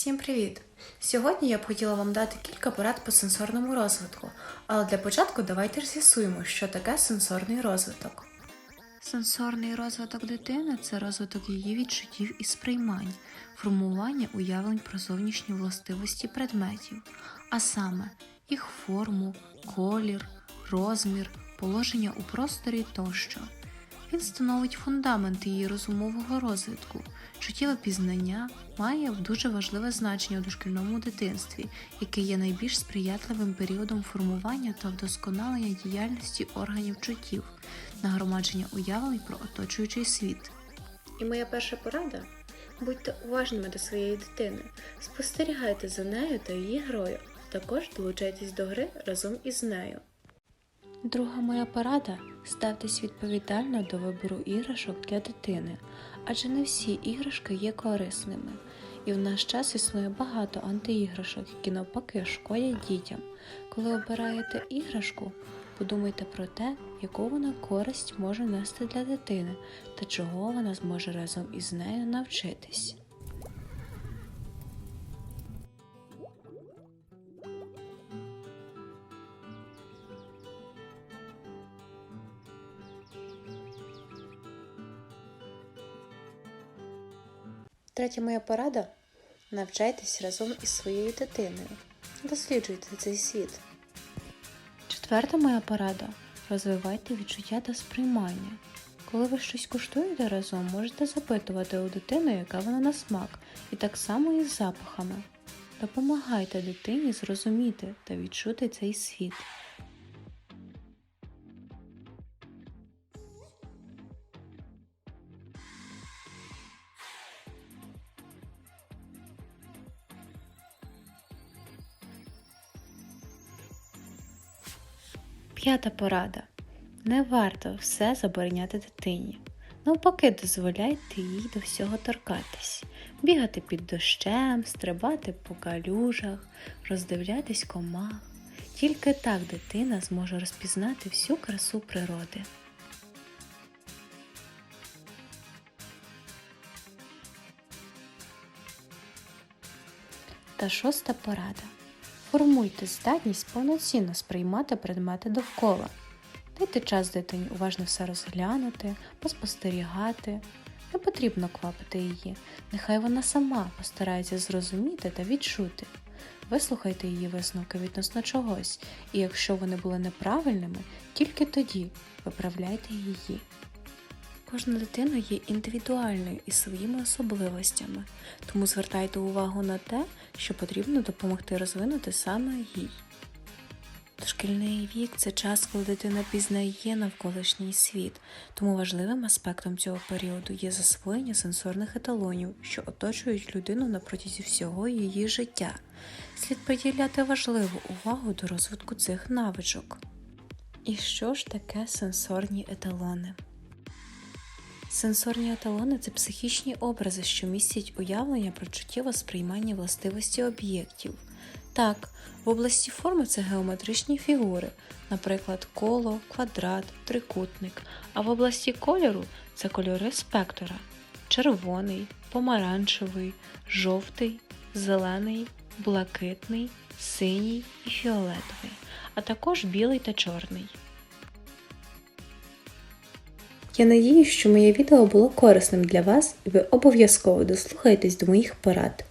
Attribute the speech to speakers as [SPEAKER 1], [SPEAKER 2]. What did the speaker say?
[SPEAKER 1] Всім привіт! Сьогодні я б хотіла вам дати кілька порад по сенсорному розвитку, але для початку давайте з'ясуємо, що таке сенсорний розвиток. Сенсорний розвиток дитини це розвиток її відчуттів і сприймань, формування уявлень про зовнішні властивості предметів, а саме їх форму, колір, розмір, положення у просторі тощо. Він становить фундамент її розумового розвитку. Чуттєве пізнання має дуже важливе значення у дошкільному дитинстві, яке є найбільш сприятливим періодом формування та вдосконалення діяльності органів чуттів, нагромадження уявлень про оточуючий світ. І моя перша порада будьте уважними до своєї дитини, спостерігайте за нею та її грою, а також долучайтесь до гри разом із нею. Друга моя порада ставтесь відповідально до вибору іграшок для дитини, адже не всі іграшки є корисними, і в наш час існує багато антиіграшок, які навпаки шкодять дітям. Коли обираєте іграшку, подумайте про те, яку вона користь може нести для дитини та чого вона зможе разом із нею навчитись. Третя моя порада навчайтесь разом із своєю дитиною. Досліджуйте цей світ. Четверта моя порада розвивайте відчуття та сприймання. Коли ви щось куштуєте разом, можете запитувати у дитини, яка вона на смак, і так само і з запахами. Допомагайте дитині зрозуміти та відчути цей світ. П'ята порада. Не варто все забороняти дитині. Навпаки, дозволяйте їй до всього торкатись, бігати під дощем, стрибати по калюжах, роздивлятись комах. Тільки так дитина зможе розпізнати всю красу природи. Та шоста порада. Формуйте здатність повноцінно сприймати предмети довкола. Дайте час дитині уважно все розглянути, поспостерігати. Не потрібно квапити її, нехай вона сама постарається зрозуміти та відчути. Вислухайте її висновки відносно чогось, і якщо вони були неправильними, тільки тоді виправляйте її. Кожна дитина є індивідуальною і своїми особливостями, тому звертайте увагу на те, що потрібно допомогти розвинути саме їй. Дошкільний вік це час, коли дитина пізнає навколишній світ, тому важливим аспектом цього періоду є засвоєння сенсорних еталонів, що оточують людину на протязі всього її життя. Слід приділяти важливу увагу до розвитку цих навичок. І що ж таке сенсорні еталони? Сенсорні еталони це психічні образи, що містять уявлення про чуттєве сприймання властивості об'єктів. Так, в області форми це геометричні фігури, наприклад, коло, квадрат, трикутник, а в області кольору це кольори спектора: червоний, помаранчевий, жовтий, зелений, блакитний, синій і фіолетовий, а також білий та чорний. Я надіюсь, що моє відео було корисним для вас і ви обов'язково дослухаєтесь до моїх порад.